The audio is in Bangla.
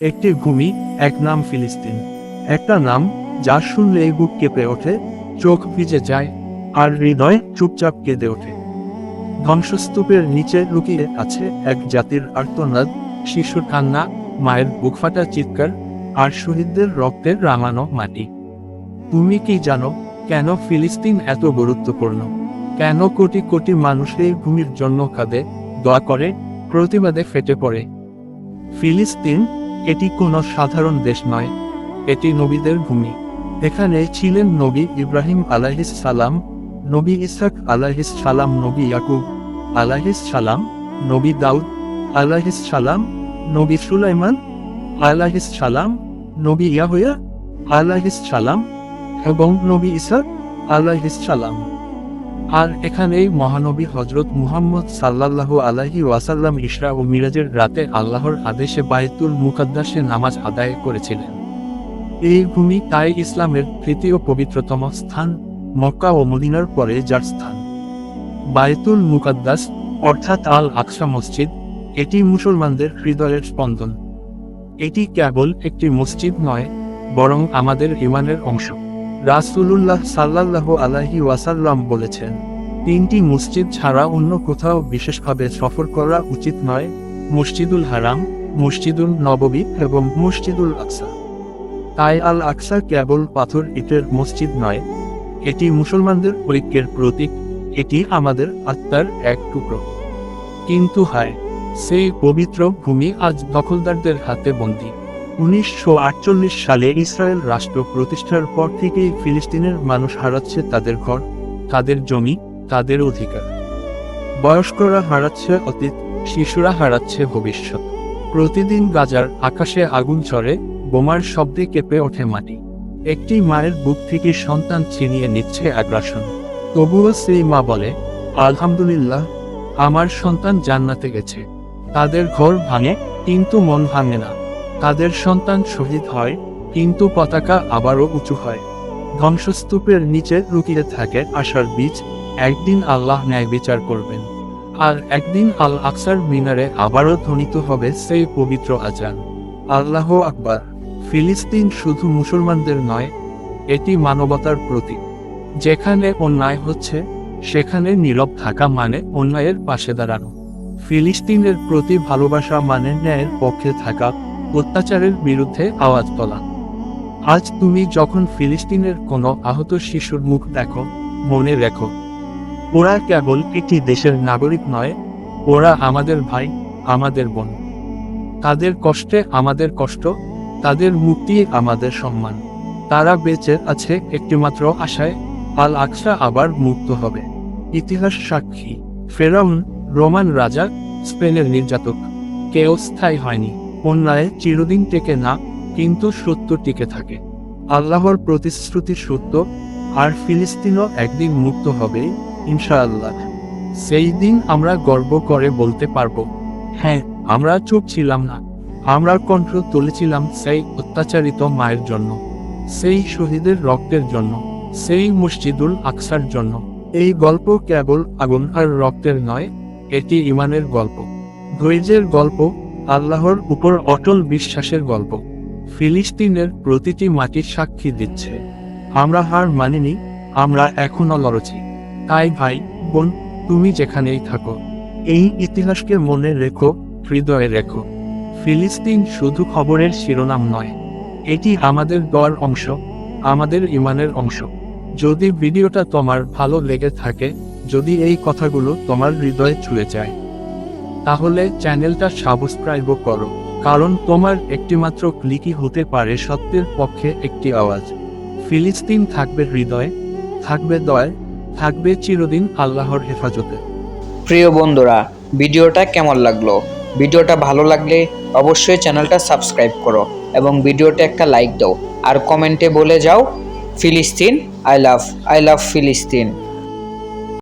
একটি ভূমি, এক নাম ফিলিস্তিন। একটা নাম, যা শুনলে বুক কেঁপে ওঠে, চোখ ভিজে যায়, আর হৃদয় চুপচাপ কেঁদে ওঠে। ধ্বংসস্তূপের নিচে লুকিয়ে আছে এক জাতির আর্তনাদ, শিশুর কান্না, মায়ের বুক ফাটা চিৎকার, আর শহীদদের রক্তের রাঙানো মাটি। তুমি কি জানো, কেন ফিলিস্তিন এত গুরুত্বপূর্ণ? কেন কোটি কোটি মানুষ এই ভূমির জন্য কাঁদে, দোয়া করে, প্রতিবাদে ফেটে পড়ে? ফিলিস্তিন এটি কোনো সাধারণ দেশ নয়। এটি নবীদের ভূমি। এখানে ছিলেন নবী ইব্রাহিম আলাহিস সালাম, নবী ইসাক আলাহিস সালাম, নবী ইয়াকুব আলাহিস সালাম, নবী দাউদ আলাহিস সালাম, নবী সুলাইমান আলাহিস সালাম, নবী ইয়াহয়া আলাহিস সালাম এবং নবী ইসাক আলাহিস সালাম। আর এখানেই মহানবী হজরত মুহাম্মদ সাল্লাল্লাহু আলাহি ওয়াসাল্লাম ইসরা ও মিরাজের রাতে আল্লাহর আদেশে বায়তুল মুকাদ্দাসে নামাজ আদায় করেছিলেন। এই ভূমি তাই ইসলামের তৃতীয় পবিত্রতম স্থান, মক্কা ও মদিনার পরে যার স্থান। বায়তুল মুকাদ্দাস, অর্থাৎ আল আকসা মসজিদ, এটি মুসলমানদের হৃদয়ের স্পন্দন। এটি কেবল একটি মসজিদ নয়, বরং আমাদের ইমানের অংশ। রাসূলুল্লাহ সাল্লাল্লাহু আলাইহি ওয়াসাল্লাম বলেছেন, তিনটি মসজিদ ছাড়া অন্য কোথাও বিশেষভাবে সফর করা উচিত নয়, মসজিদুল হারাম মসজিদুল নববী এবং মসজিদুল আকসা। তাই আল আকসা কেবল পাথর ইটের মসজিদ নয়, এটি মুসলমানদের ঐক্যের প্রতীক, এটি আমাদের আত্মার এক টুকরো। কিন্তু হায়, সেই পবিত্র ভূমি আজ দখলদারদের হাতে বন্দী। উনিশশো আটচল্লিশ সালে ইসরায়েল রাষ্ট্র প্রতিষ্ঠার পর থেকেই ফিলিস্তিনের মানুষ হারাচ্ছে তাদের ঘর, তাদের জমি, তাদের অধিকার। বয়স্করা হারাচ্ছে অতীত, শিশুরা হারাচ্ছে ভবিষ্যৎ। প্রতিদিন গাজার আকাশে আগুন চড়ে বোমার শব্দে কেঁপে ওঠে মাটি। একটি মায়ের বুক থেকে সন্তান ছিনিয়ে নিচ্ছে আগ্রাসন। তবুও সেই মা বলে, আলহামদুলিল্লাহ, আমার সন্তান জান্নাতে গেছে। তাদের ঘর ভাঙে, কিন্তু মন ভাঙে না। তাদের সন্তান শহীদ হয়, কিন্তু পতাকা আবারও উঁচু হয়। ধ্বংসস্তূপের নিচে লুকিয়ে থাকে আশার বীজ, একদিন আল্লাহ ন্যায় বিচার করবেন। আর একদিন আল আকসার মিনারে আবারও ধ্বনিত হবে সেই পবিত্র আজান। আল্লাহ আকবার। ফিলিস্তিন শুধু মুসলমানদের নয়, এটি মানবতার প্রতীক। যেখানে অন্যায় হচ্ছে, সেখানে নীরব থাকা মানে অন্যায়ের পাশে দাঁড়ানো। ফিলিস্তিনের প্রতি ভালোবাসা মানে ন্যায়ের পক্ষে থাকা অত্যাচারের বিরুদ্ধে আওয়াজ তোলা। আজ তুমি যখন ফিলিস্তিনের কোনো আহত শিশুর মুখ দেখো, মনে রেখো। ওরা কেবল একটি দেশের নাগরিক নয়, ওরা আমাদের ভাই, আমাদের বোন। তাদের কষ্টে আমাদের কষ্ট, তাদের মুক্তি আমাদের সম্মান। তারা বেঁচে আছে একটিমাত্র আশায়, আল আকসা আবার মুক্ত হবে। ইতিহাস সাক্ষী, ফেরাউন, রোমান রাজা, স্পেনের নির্যাতক। কেউ স্থায়ী হয়নি। অন্যায় চিরদিন টেকে না, কিন্তু সত্য টিকে থাকে। আল্লাহর প্রতিশ্রুতি সত্য, আর ফিলিস্তিনও একদিন মুক্ত হবে, ইনশাআল্লাহ। সেই দিন আমরা গর্ব করে বলতে পারব হ্যাঁ আমরা চুপ ছিলাম না। আমরা কণ্ঠ তুলেছিলাম সেই অত্যাচারিত মায়ের জন্য, সেই শহীদের রক্তের জন্য, সেই মসজিদুল আকসার জন্য। এই গল্প কেবল আগুন আর রক্তের নয়, এটি ইমানের গল্প। ধৈর্যের গল্প আল্লাহর উপর অটল বিশ্বাসের গল্প। ফিলিস্তিনের প্রতিটি মাটির সাক্ষী দিচ্ছে, আমরা হার মানিনি, আমরা এখনও লড়ছি। তাই ভাই, বোন, তুমি যেখানেই থাকো, এই ইতিহাসকে মনে রেখো, হৃদয়ে রেখো। ফিলিস্তিন শুধু খবরের শিরোনাম নয়, এটি আমাদের দর অংশ, আমাদের ইমানের অংশ। যদি ভিডিওটা তোমার ভালো লেগে থাকে, যদি এই কথাগুলো তোমার হৃদয়ে ছুঁয়ে যায় তাহলে চ্যানেলটা সাবস্ক্রাইবও করো, কারণ তোমার একটিমাত্র ক্লিকই হতে পারে সত্যের পক্ষে একটি আওয়াজ। ফিলিস্তিন থাকবে হৃদয়ে, থাকবে দয় থাকবে চিরদিন আল্লাহর হেফাজতে। প্রিয় বন্ধুরা, ভিডিওটা কেমন লাগল? ভিডিওটা ভালো লাগলে অবশ্যই চ্যানেলটা সাবস্ক্রাইব করো এবং ভিডিওটা একটা লাইক দাও, আর কমেন্টে বলে যাও, ফিলিস্তিন, আই লাভ আই লাভ ফিলিস্তিন।